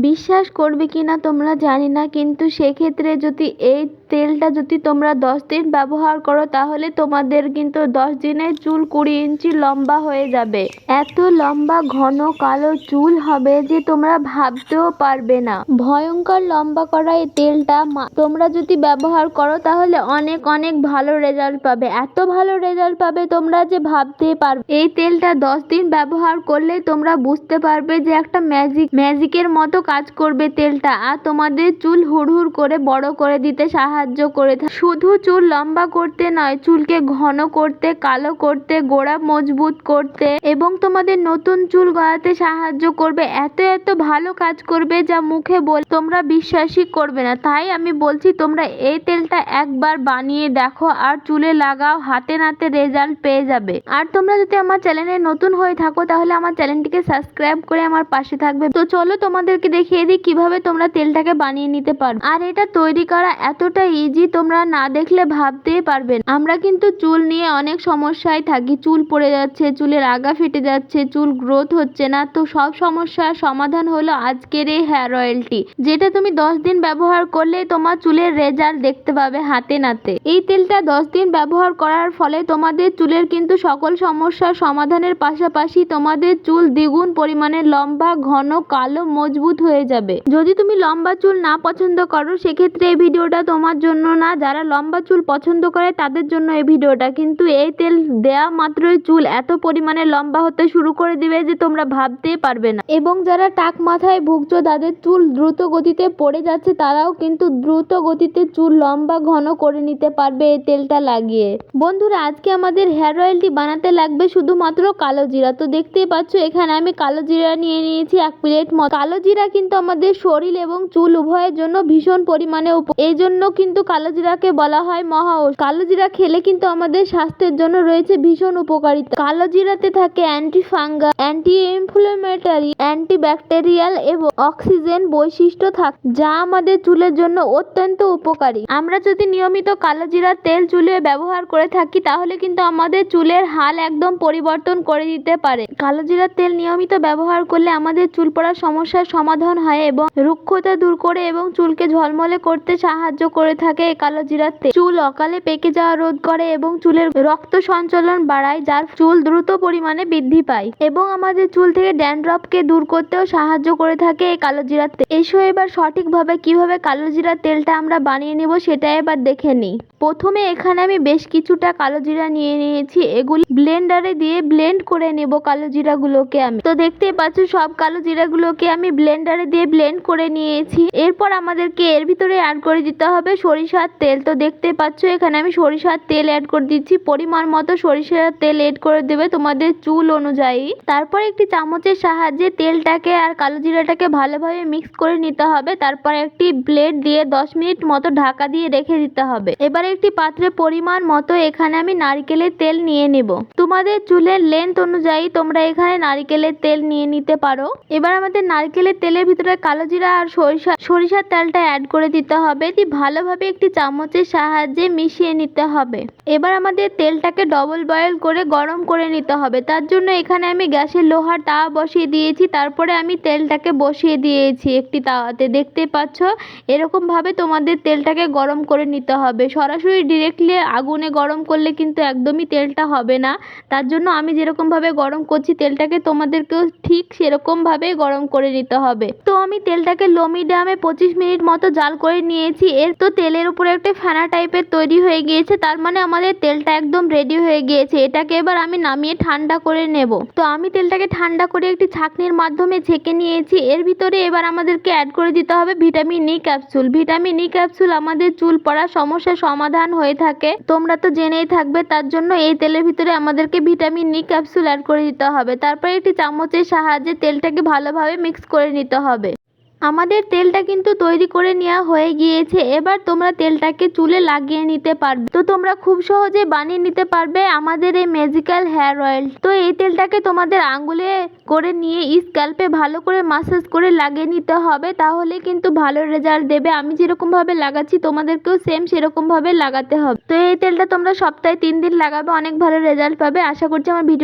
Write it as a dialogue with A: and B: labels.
A: বিশ্বাস করবে কি না তোমরা জানি না কিন্তু সেক্ষেত্রে যদি এই তেলটা যদি তোমরা দশ দিন ব্যবহার করো, তাহলে তোমাদের কিন্তু দশ দিনে চুল কুড়ি ইঞ্চি লম্বা হয়ে যাবে। এত লম্বা, ঘন, কালো চুল হবে যে তোমরা ভাবতেও পারবে না। ভয়ঙ্কর লম্বা করা এই তেলটা তোমরা যদি ব্যবহার করো, তাহলে অনেক অনেক ভালো রেজাল্ট পাবে। এত ভালো রেজাল্ট পাবে তোমরা যে ভাবতে পারবে এই তেলটা দশ দিন ব্যবহার করলে তোমরা বুঝতে পারবে যে একটা ম্যাজিক, ম্যাজিকের মতো কাজ করবে তেলটা, আর তোমাদের চুল হুড়হুড় করে বড় করে দিতে সাহায্য করে থাকে। শুধু চুল লম্বা করতে নয়, চুলকে ঘন করতে, কালো করতে, গোড়া মজবুত করতে এবং তোমাদের নতুন চুল গড়াতে সাহায্য করবে। এত এত ভালো কাজ করবে যা মুখে বল তোমরা বিশ্বাসই করবে না। তাই আমি বলছি, তোমরা এই তেলটা একবার বানিয়ে দেখো আর চুলে লাগাও, হাতে নাতে রেজাল্ট পেয়ে যাবে। আর তোমরা যদি আমার চ্যানেলে নতুন হয়ে থাকো, তাহলে আমার চ্যানেলটিকে সাবস্ক্রাইব করে আমার পাশে থাকবে। তো চলো তোমাদেরকে দেখিয়ে দিই কীভাবে তোমরা তেলটাকে বানিয়ে নিতে পারো। আর এটা তৈরি করা এতটা ইজি তোমরা না দেখলে ভাবতেই পারবে না। আমরা কিন্তু চুল নিয়ে অনেক সমস্যায় থাকি। চুল পড়ে যাচ্ছে, চুলের আগা ফেটে যাচ্ছে, চুল গ্রোথ হচ্ছে না। তো সব সমস্যার সমাধান হলো আজকের এই হেয়ার অয়েলটি যেটা তুমি দশ দিন ব্যবহার করলে তোমার চুলের রেজাল্ট দেখতে পাবে হাতে নাতে। এই তেলটা দশ দিন ব্যবহার করার ফলে তোমাদের চুলের কিন্তু সকল সমস্যার সমাধানের পাশাপাশি তোমাদের চুল দ্বিগুণ পরিমাণে লম্বা, ঘন, কালো, মজবুত হয়ে যাবে। যদি তুমি লম্বা চুল না পছন্দ করো, সেক্ষেত্রে এই ভিডিওটা তোমার জন্য না, যারা লম্বা চুল পছন্দ করে তাদের জন্য এই ভিডিওটা। কিন্তু এই তেল দেয়া মাত্রই চুল এত পরিমাণে লম্বা হতে শুরু করে দিবে যে তোমরা ভাবতেই পারবে না। এবং যারা টাক মাথায় ভুগছো, তাদের চুল দ্রুত গতিতে পড়ে যাচ্ছে, তারাও কিন্তু দ্রুত গতিতে চুল লম্বা, ঘন করে নিতে পারবে এই তেলটা লাগিয়ে। বন্ধুরা, আজকে আমাদের হেয়ার অয়েলটি বানাতে লাগবে শুধুমাত্র কালো জিরা। তো দেখতেই পাচ্ছ, এখানে আমি কালো জিরা নিয়ে নিয়েছি, এক প্লেট কালো জিরা কিন্তু আমাদের শরীর এবং চুল উভয়ের জন্য ভীষণ পরিমাণে এই জন্য কিন্তু কালো জিরাকে বলা হয় মহা ঔষধ কালো জিরা খেলে কিন্তু আমাদের স্বাস্থ্যের জন্য রয়েছে ভীষণ উপকারিতা। কালো জিরাতে থাকে anti fungus anti inflammatory anti bacterial এবং অক্সিজেন বৈশিষ্ট্য থাকে যা আমাদের চুলের জন্য অত্যন্ত উপকারী। আমরা যদি নিয়মিত কালো জিরার তেল চুলে ব্যবহার করে থাকি, তাহলে কিন্তু আমাদের চুলের হাল একদম পরিবর্তন করে দিতে পারে। কালো জিরার তেল নিয়মিত ব্যবহার করলে আমাদের চুল পড়ার সমস্যার সমাধান হয় এবং রুক্ষতা দূর করে এবং চুলকে ঝলমলে করতে সাহায্য করে থাকে এই কালো জিরার তেল চুল অকালে পেকে যাওয়া রোধ করে এবং চুলের রক্ত সঞ্চালন বাড়ায়, যার চুল দ্রুত পরিমাণে বৃদ্ধি পায়। এবং আমাদের চুল থেকে ড্যান্ড্রফকে দূর করতেও সাহায্য করে থাকে এই কালো জিরার তেল এসো এবার সঠিকভাবে কীভাবে কালো জিরার তেলটা আমরা বানিয়ে নেব সেটা এবার দেখে নিই। প্রথমে এখানে আমি বেশ কিছুটা কালো জিরা নিয়ে নিয়েছি। এগুলি ব্লেন্ডারে দিয়ে ব্লেন্ড করে নেব কালো জিরাগুলোকে আমি। তো দেখতেই পাচ্ছ, সব কালো জিরাগুলোকে আমি ব্লেন্ডারে দিয়ে ব্লেন্ড করে নিয়েছি। এরপর আমাদেরকে এর ভিতরে অ্যাড করে দিতে হবে সরিষার তেল তো দেখতে পাচ্ছ, এখানে আমি সরিষার তেল অ্যাড করে দিচ্ছি। পরিমাণ মতো সরিষার তেল অ্যাড করে দেবে তোমাদের চুল অনুযায়ী। তারপর একটি চামচের সাহায্যে তেলটাকে আর কালো জিরাটাকে ভালোভাবে মিক্স করে নিতে হবে। তারপর একটি ব্লেড দিয়ে দশ মিনিট মতো ঢাকা দিয়ে রেখে দিতে হবে। এবার একটি পাত্রে পরিমাণ মতো এখানে আমি নারকেলের তেল নিয়ে নেব। তোমাদের চুলের লেন্থ অনুযায়ী তোমরা এখানে নারকেলের তেল নিয়ে নিতে পারো। এবার আমাদের নারকেলের তেলের ভিতরে কালো জিরা আর সরিষা সরিষার তেলটা অ্যাড করে দিতে হবে। ভালোভাবে একটি চামচের সাহায্যে মিশিয়ে নিতে হবে। এবার আমাদের তেলটাকে ডবল বয়েল করে গরম করে নিতে হবে। তার জন্য এখানে আমি গ্যাসের লোহার তাওয়া বসিয়ে দিয়েছি। তারপরে আমি তেলটাকে বসিয়ে দিয়েছি একটি তাওয়াতে। দেখতে পাচ্ছ এরকম ভাবে তোমাদের তেলটাকে গরম করে নিতে হবে। সরাসরি ডিরেক্টলি আগুনে গরম করলে কিন্তু একদমই তেলটা হবে না। তার জন্য আমি যেরকম ভাবে গরম করছি তেলটাকে তোমাদেরকেও ঠিক সেরকম ভাবে গরম করে নিতে হবে। তো আমি তেলটাকে লো মিডিয়ামে পঁচিশ মিনিট মতো জাল করে নিয়েছি। এর তো তেলের উপরে একটা ফেনা টাইপের তৈরি হয়ে গিয়েছে, তার মানে আমাদের তেলটা একদম রেডি হয়ে গিয়েছে। এটাকে এবার আমি নামিয়ে ঠান্ডা করে নেব। তো আমি তেলটাকে ঠান্ডা করে একটি ছাঁকনির মাধ্যমে ছেঁকে নিয়েছি। এর ভিতরে এবার আমাদেরকে অ্যাড করে দিতে হবে vitamin E capsule vitamin E capsule আমাদের চুল পড়ার সমস্যার সমাধান হয়ে থাকে। তোমরা তো জেনেই থাকবে, তার জন্য এই তেলের ভিতরে আমাদেরকে ভিটামিন ই ক্যাপসুল অ্যাড করে দিতে হবে। তারপরে একটি চামচের সাহায্যে তেলটাকে ভালোভাবে মিক্স করে নিতে হবে। আমাদের তেলটা কিন্তু তৈরি করে নেওয়া হয়ে গিয়েছে। এবার তোমরা তেলটাকে চুলে লাগিয়ে নিতে পারবে। তো তোমরা খুব সহজে বানিয়ে নিতে পারবে আমাদের এই ম্যাজিক্যাল হেয়ার অয়েল তো এই তেলটাকে তোমাদের আঙ্গুলে করে নিয়ে স্ক্যাল্পে ভালো করে মাসাজ করে লাগিয়ে নিতে হবে। তাহলে কিন্তু ভালো রেজাল্ট দেবে। আমি যেরকমভাবে লাগাচ্ছি, তোমাদেরকেও সেম সেরকমভাবে লাগাতে হবে। তো এই তেলটা তোমরা সপ্তাহে তিন দিন লাগাবে, অনেক ভালো রেজাল্ট পাবে। আশা করছি আমার ভিডিও